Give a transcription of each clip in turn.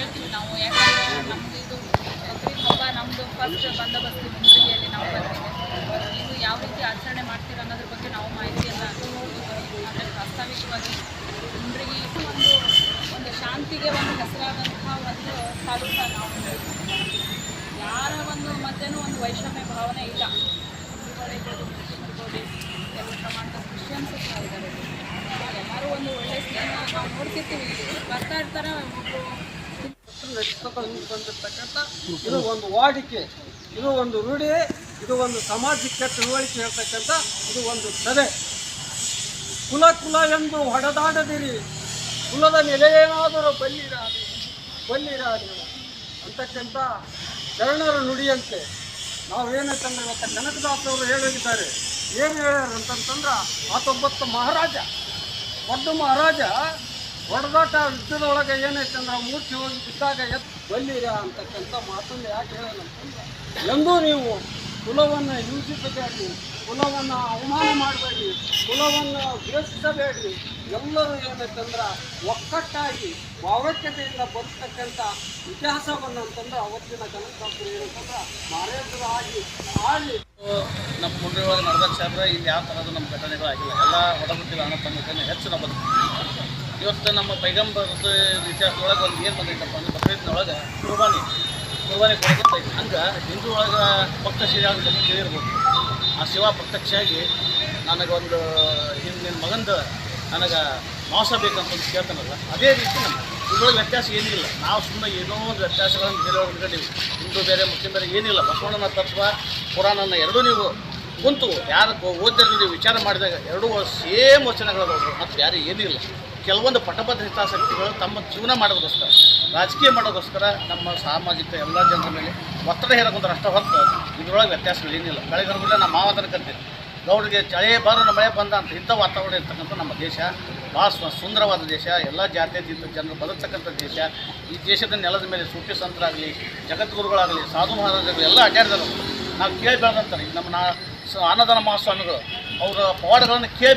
ಕೇಳ್ತೀವಿ ನಾವು, ಯಾಕಂದ್ರೆ ನಮ್ದು ಇದು ಬಕ್ರೀದ್ ಹಬ್ಬ ನಮ್ಮದು ಫಸ್ಟ್ ಬಂದೋಬಸ್ತಿ ಮುಂಚೆಯಲ್ಲಿ ನಾವು ಬರ್ತೀವಿ ನೀವು ಯಾವ ರೀತಿ ಆಚರಣೆ ಮಾಡ್ತೀರ ಅನ್ನೋದ್ರ ಬಗ್ಗೆ ನಾವು ಮಾಹಿತಿಯನ್ನು ಅಂದರೆ ಪ್ರಾಸ್ತಾವಿಕವಾಗಿ ಜನರಿಗೆ ಒಂದು ಒಂದು ಶಾಂತಿಗೆ ಒಂದು ಹೆಸರಾದಂತಹ ಒಂದು ತಾಲೂಕ ನಾವು ಯಾರ ಒಂದು ಮಧ್ಯನೂ ಒಂದು ವೈಷಮ್ಯ ಭಾವನೆ ಇಲ್ಲ. ಹಿಂದೂಗಳಿರ್ಬೋದು ಮುಸ್ಲಿಮರಿರ್ಬೋದು ಕೆಲವು ಪ್ರಮಾಣದ ಕ್ರಿಶ್ಚಿಯನ್ಸ್ ಇದ್ದಾರೆ. ಎಲ್ಲರೂ ಒಂದು ಒಳ್ಳೆಯ ನಾವು ನೋಡ್ತಿರ್ತೀವಿ. ಬರ್ತಾ ಇರ್ತಾರೆ ಬಂದಿರ್ತಕ್ಕಂಥ ಇದು ಒಂದು ವಾಡಿಕೆ, ಇದು ಒಂದು ರೂಢಿ, ಇದು ಒಂದು ಸಾಮಾಜಿಕ ತಿಳುವಳಿಕೆ ಹೇಳ್ತಕ್ಕಂಥ ಇದು ಒಂದು ಕಲೆ. ಕುಲ ಕುಲ ಎಂದು ಹೊಡೆದಾಡದಿರಿ, ಕುಲದ ನೆಲೆಯೇನಾದರೂ ಬಲ್ಲಿರಾದಿ ಬಲ್ಲಿರಾದಿ ಅಂತಕ್ಕಂಥ ಶರಣರ ನುಡಿಯಂತೆ. ನಾವೇನಂತಂದ್ರೆ ಇವತ್ತು ಕನಕದಾಸವರು ಹೇಳಿದ್ದಾರೆ, ಏನು ಹೇಳ್ಯಾರ ಅಂತಂತಂದ್ರೆ ಹತ್ತೊಂಬತ್ತು ಮಹಾರಾಜ ದೊಡ್ಡ ಮಹಾರಾಜ ಹೊಡೆದಾಟ ಯುದ್ಧದೊಳಗೆ ಏನೈತೆ ಅಂದ್ರೆ ಮೂರ್ಛೆ ಹೋಗಿ ಬಿದ್ದಾಗ ಎತ್ ಬಲ್ಲಿರ ಅಂತಕ್ಕಂಥ ಮಾತನ್ನು ಯಾಕೆ ಹೇಳೋಣಂತಂದ್ರೆ, ಎಂದೂ ನೀವು ಕುಲವನ್ನು ಹಿಂಸಿಸಬೇಡಿ, ಕುಲವನ್ನು ಅವಮಾನ ಮಾಡಬೇಡಿ, ಕುಲವನ್ನು ದ್ವೇಷಿಸಬೇಡಿ ಎಲ್ಲರೂ ಏನೈತಂದ್ರೆ ಒಕ್ಕಟ್ಟಾಗಿ ಭಾವೈಕ್ಯತೆಯಿಂದ ಬರ್ತಕ್ಕಂಥ ಇತಿಹಾಸವನ್ನು ಅಂತಂದ್ರೆ ಅವತ್ತಿನ ಕನಕದಾಸರು ಏನಂತಂದ್ರೆ ಮಹಾರಾಜರು ಆಗಿ ನಮ್ಮ ಮುಂದೆ ಒಳಗೆ ನಡೆದಾಚಾದ್ರೆ ಇಲ್ಲಿ ಯಾವ ಥರದ ನಮ್ಮ ಘಟನೆಗಳಾಗಿಲ್ಲ. ಎಲ್ಲ ಒಡಗುಟ್ಟಿಲ್ಲ ಅನ್ನೋ ಹೆಚ್ಚು ನಮ್ಮ ಇವತ್ತು ನಮ್ಮ ಪೈಗಂಬರದ ಇತಿಹಾಸದೊಳಗೆ ಒಂದು ಏನು ಬಂದೈತಪ್ಪ ಅಂದ್ರೆ ಬಕ್ರೀದ್ನೊಳಗೆ ಕುರ್ಬಾನಿ ಕುರ್ಬಾನಿ ಕೊಡೋದೈತಿ ಹಂಗೆ ಹಿಂದೂ ಒಳಗೆ ಭಕ್ತ ಅಂತ ಕೇಳಿರ್ಬೋದು. ಆ ಶಿವ ಪ್ರತ್ಯಕ್ಷಾಗಿ ನನಗೊಂದು ಹಿಂದಿನ ಮಗಂದು ನನಗೆ ಮಾಂಸ ಬೇಕಂತ ಕೇಳ್ತಾನಲ್ಲ, ಅದೇ ರೀತಿ ನಮ್ಮ ಇದ್ರೊಳಗೆ ವ್ಯತ್ಯಾಸ ಏನಿಲ್ಲ. ನಾವು ಸುಮ್ಮನೆ ಏನೋ ಒಂದು ವ್ಯತ್ಯಾಸಗಳನ್ನು ಬೇರೆ ಇಟ್ಕೊಂಡಿವಿ ಹಿಂದೂ ಬೇರೆ, ಮುಸ್ಲಿಂ ಬೇರೆ ಏನಿಲ್ಲ. ಬಸವಣ್ಣನ ತತ್ವ, ಪುರಾಣನ ಎರಡೂ ನೀವು ಕುಂತು ಯಾರು ಓದಿದ್ರೆ ನೀವು ವಿಚಾರ ಮಾಡಿದಾಗ ಎರಡೂ ಸೇಮ್ ವಚನಗಳು ಮತ್ತು ಯಾರು ಏನಿಲ್ಲ. ಕೆಲವೊಂದು ಪಟಬದ್ಧ ಹಿತಾಸಕ್ತಿಗಳು ತಮ್ಮ ಜೀವನ ಮಾಡೋದಕ್ಕೋಸ್ಕರ, ರಾಜಕೀಯ ಮಾಡೋದಕ್ಕೋಸ್ಕರ ನಮ್ಮ ಸಾಮಾಜಿಕ ಎಲ್ಲ ಜನರ ಮೇಲೆ ಒತ್ತಡ ಹೇರಕ್ಕಂಥ ಅಷ್ಟೇ ಹೊತ್ತು ಇದರೊಳಗೆ ವ್ಯತ್ಯಾಸಗಳು ಏನಿಲ್ಲ. ಬೆಳಗ್ಗೆ ನಮ್ಮ ಮಾವತನ ಕರ್ತೀವಿ ಗೌಡ್ರಿಗೆ ಚಳಿ ಬಾರೋ ಮಳೆ ಬಂದ ಅಂತ ಇಂಥ ವಾತಾವರಣ ಇರ್ತಕ್ಕಂಥ ನಮ್ಮ ದೇಶ ಭಾಳ ಸುಂದರವಾದ ದೇಶ, ಎಲ್ಲ ಜಾತ್ಯತೀತ ಜನರು ಬದುಕ್ತಕ್ಕಂಥ ದೇಶ, ಈ ದೇಶದ ನೆಲದ ಮೇಲೆ ಸೂಫಿ ಸಂತರಾಗಲಿ ಜಗದ್ಗುರುಗಳಾಗಲಿ, ಸಾಧು ಮಹಾರಾಜರು ಎಲ್ಲ ಅಡ್ಡಾಡಿದರು ನಾವು ಕೇಳಿ ನಮ್ಮ ನಾ ಅನ್ನದಾನ ಮಹಾಸ್ವಾಮಿಗಳು, ಅವರ ಪವಾಡಗಳನ್ನು ಕೇಳಿ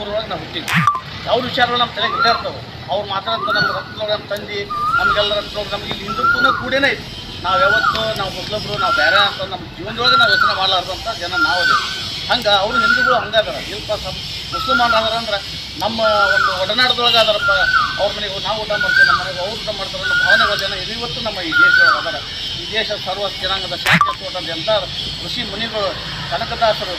ಊರೊಳಗೆ ನಾವು ಹುಟ್ಟಿದ್ವಿ. ಅವ್ರ ವಿಚಾರಗಳು ನಮ್ಮ ತಲೆಗೆ ಇದ್ದೇ ಇರ್ತಾವೆ? ಅವ್ರು ಮಾತಾಡೋದು ನಮ್ಮ ರಕ್ತದೊಳಗೆ ನಮ್ಮ ತಂದೆ ನಮಗೆಲ್ಲ ನಮಗೆ ಇಲ್ಲಿ ಹಿಂದುತ್ವನ ಕೂಡೇನೆ ಐತಿ ನಾವು ಯಾವತ್ತು, ನಾವು ಮುಸ್ಲಿಮ್ರು ನಾವು ಬೇರೆ ಅಂತ ನಮ್ಮ ಜೀವನದೊಳಗೆ ನಾವು ಯೋಚನೆ ಮಾಡಲಾರ್ದಂಥ ಜನ ನಾವು ಅದೇ. ಹಂಗೆ ಅವರು ಹಿಂದೂಗಳು ಹಂಗಾದಾರ ಇಲ್ಪ ಸಮ್ ಮುಸಲ್ಮಾನ್ ಅದಾರ ಅಂದ್ರೆ ನಮ್ಮ ಒಂದು ಒಡನಾಟದೊಳಗೆ ಅದಾರಪ್ಪ. ಅವ್ರ ಮನೆಗೆ ನಾವು ಊಟ ಮಾಡ್ತೀವಿ, ನಮ್ಮ ಮನೆಗೆ ಅವ್ರು ಊಟ ಮಾಡ್ತಾರೆ ಅನ್ನೋ ಭಾವನೆಗಳ ಜನ ಇದು ಇವತ್ತು ನಮ್ಮ ಈ ದೇಶದೊಳಗೆ ಅದಾರ. ಈ ದೇಶ ಸರ್ವ ಜನಾಂಗದ ಶಾಂತಿ ತೋಟ ಎಲ್ಲ ಋಷಿ ಮುನಿಗಳು, ಕನಕದಾಸರು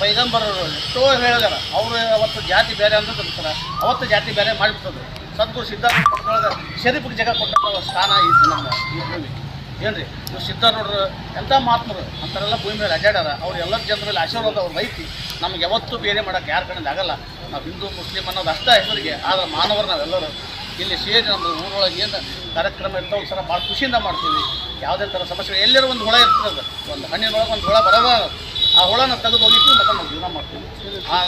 ಪೈಗಂಬರರು ಎಷ್ಟೋ ಹೇಳಿದಾರೆ, ಅವರು ಅವತ್ತು ಜಾತಿ ಬೇರೆ ಅಂತ ತಿಳ್ತಾರೆ ಅವತ್ತು ಜಾತಿ ಬೇರೆ ಮಾಡಿಬಿಟ್ಟದ್ರು ಸದ್ಗುರು ಸಿದ್ಧಾರ್ಥ ಶರೀಫಿಗೆ ಜಗ ಕೊಟ್ಟ ಸ್ಥಾನ ಇತ್ತು ನಮ್ಮ ಈ ಭೂಮಿ. ಏನ್ರಿ? ಇವ್ರು ಸಿದ್ಧಾರೂಢರು ಎಂಥ ಮಾತ್ಮರು ಅಂತಾರೆಲ್ಲ ಭೂಮಿ ಮೇಲೆ ಅಡ್ಡಾಡ್ಯಾರ. ಅವ್ರು ಎಲ್ಲ ಜನರ ಮೇಲೆ ಆಶೀರ್ವಾದ ಅವ್ರು ಐತಿ. ನಮ್ಗೆ ಯಾವತ್ತೂ ಬೇರೆ ಮಾಡೋಕೆ ಯಾರ ಕಡೆಯಿಂದ ಆಗಲ್ಲ. ನಾವು ಹಿಂದೂ, ಮುಸ್ಲಿಂ ಅನ್ನೋದು ಅಷ್ಟೇ ಹೆಸರಿಗೆ. ಆದ್ರೆ ಮಾನವರು ನಾವೆಲ್ಲರೂ. ಇಲ್ಲಿ ಸೇರಿ ನಮ್ಮ ಊರೊಳಗೆ ಏನು ಕಾರ್ಯಕ್ರಮ ಇರ್ತಾವೆ ಸರ ಭಾಳ ಖುಷಿಯಿಂದ ಮಾಡ್ತೀವಿ. ಯಾವುದೇ ಥರ ಸಮಸ್ಯೆ, ಎಲ್ಲರೂ ಒಂದು ಹುಳ ಇರ್ತದೆ. ಒಂದು ಹಣ್ಣಿನೊಳಗೆ ಒಂದು ಹುಳ ಬರೋದ ಆ ಹುಳನ ತೆಗೆದು ಹೋಗಿತ್ತು ಮತ್ತೆ ನಾವು ಜೀವನ ಮಾಡ್ತೀವಿ. ಆ